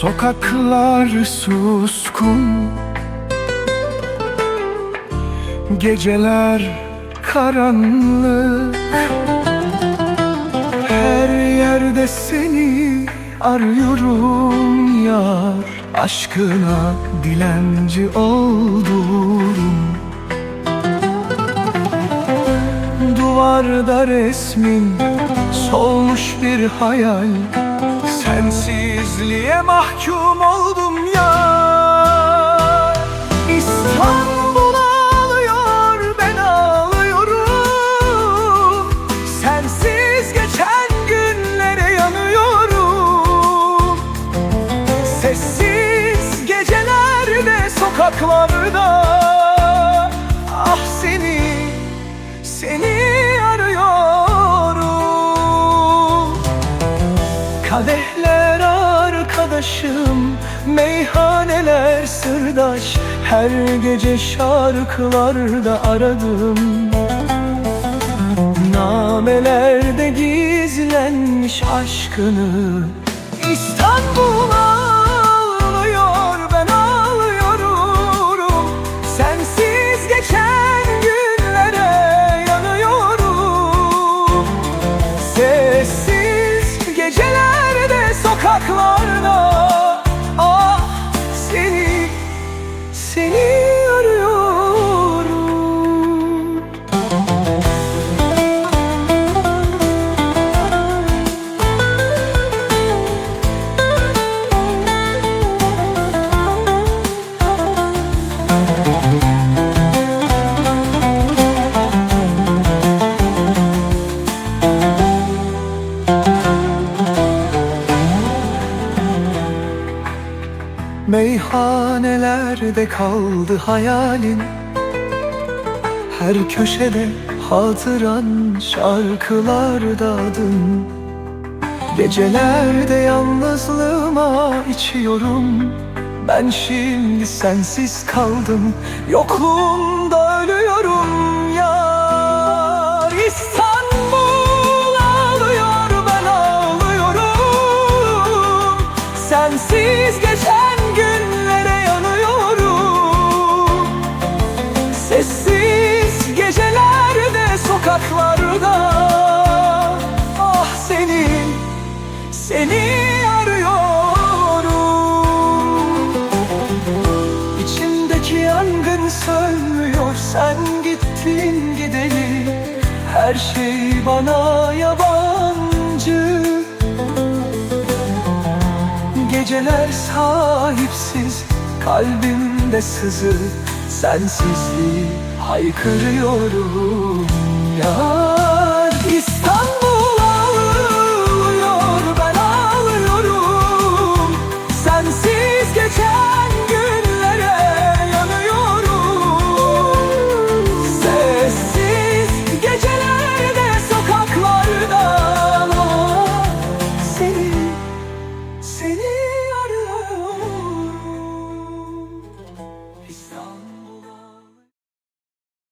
Sokaklar suskun Geceler karanlık. Her yerde seni arıyorum yar. Aşkına dilenci oldum. Duvarda resmin solmuş bir hayal. Sensizliğe mahkum oldum ya sokaklarda Ah seni, seni arıyorum. Kadehler arkadaşım Meyhaneler sırdaş. Her gece şarkılarda aradım. Namelerde gizlenmiş aşkını. İstanbul Meyhanelerde kaldı hayalin. Her köşede hatıran şarkılarda adın. Gecelerde yalnızlığıma içiyorum. Ben şimdi sensiz kaldım. Yokluğunda ölüyorum yar. İstanbul Sensiz geçen sen gittin gideli Her şey bana yabancı. Geceler sahipsiz kalbimde sızı Sensizliği haykırıyorum ya